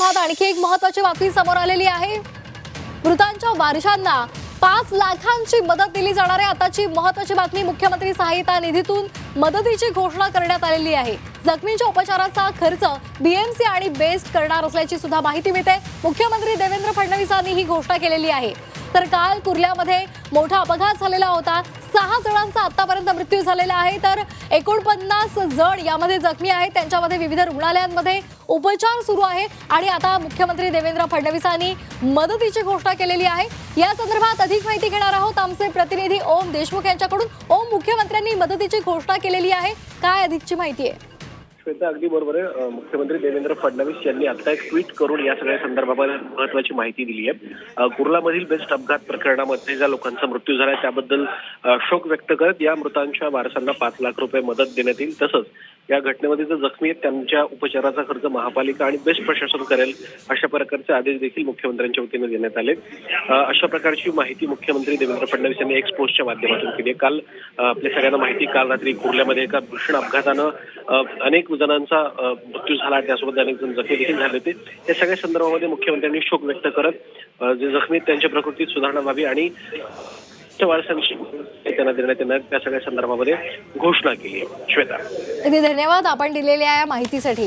संदर्भात आणखी एक महत्वाची बातमी समोर आलेली आहे. मृतांच्या वारशांना पाच लाखांची मदत दिली जाणार आहे. आताची महत्वाची बातमी मुख्यमंत्री सहाय्यता निधीतून मदतीची घोषणा करण्यात आलेली आहे. जखमींच्या उपचाराचा खर्च बीएमसी आणि बेस्ट करणार असल्याची सुद्धा माहिती मिळते. मुख्यमंत्री देवेंद्र फडणवीसांनी ही घोषणा केलेली आहे. तर काल कुर्ल्यामध्ये मोठा अपघात झालेला होता. सहा जणांचा आतापर्यंत मृत्यू झालेला आहे. तर एकोणपन्नास जण यामध्ये जखमी आहेत. त्यांच्यामध्ये विविध रुग्णालयांमध्ये उपचार सुरू आहे आणि आता मुख्यमंत्री देवेंद्र फडणवीसांनी मदतीची घोषणा केलेली आहे. या संदर्भात अधिक माहिती घेणार आहोत आमचे प्रतिनिधी ओम देशमुख यांच्याकडून. ओम मुख्यमंत्र्यांनी मदतीची घोषणा केलेली आहे. काय अधिकची माहिती आहे? श्वेता अगदी बरोबर आहे. मुख्यमंत्री देवेंद्र फडणवीस यांनी आता एक ट्विट करून या सगळ्या संदर्भामध्ये महत्वाची माहिती दिली आहे. कुर्लामधील बेस्ट अपघात प्रकरणामध्ये ज्या लोकांचा मृत्यू झाला त्याबद्दल शोक व्यक्त करत या मृतांच्या वारसांना पाच लाख रुपये मदत देण्यात येईल. तसंच या घटनेमध्ये जे जखमी आहेत त्यांच्या उपचाराचा खर्च महापालिका आणि बेस्ट प्रशासन करेल अशा प्रकारचे आदेश देखील मुख्यमंत्र्यांच्या वतीने देण्यात आले अशा प्रकारची माहिती मुख्यमंत्री देवेंद्र फडणवीस यांनी एक्सपोजच्या माध्यमातून केली आहे. काल आपल्या सगळ्यांना माहिती काल रात्री कुर्ल्यामध्ये एका भीषण अपघातानं अनेक जणांचा मृत्यू झाला त्यासोबत अनेक जण जखमी देखील झाले होते. या सगळ्या संदर्भामध्ये मुख्यमंत्र्यांनी शोक व्यक्त करत जे जखमी आहेत त्यांच्या प्रकृतीत सुधारणा व्हावी आणि वारसांशी त्यांना देण्यात येणार त्या सगळ्या संदर्भामध्ये घोषणा केली आहे. श्वेता. अगदी धन्यवाद आपण दिलेल्या या माहितीसाठी.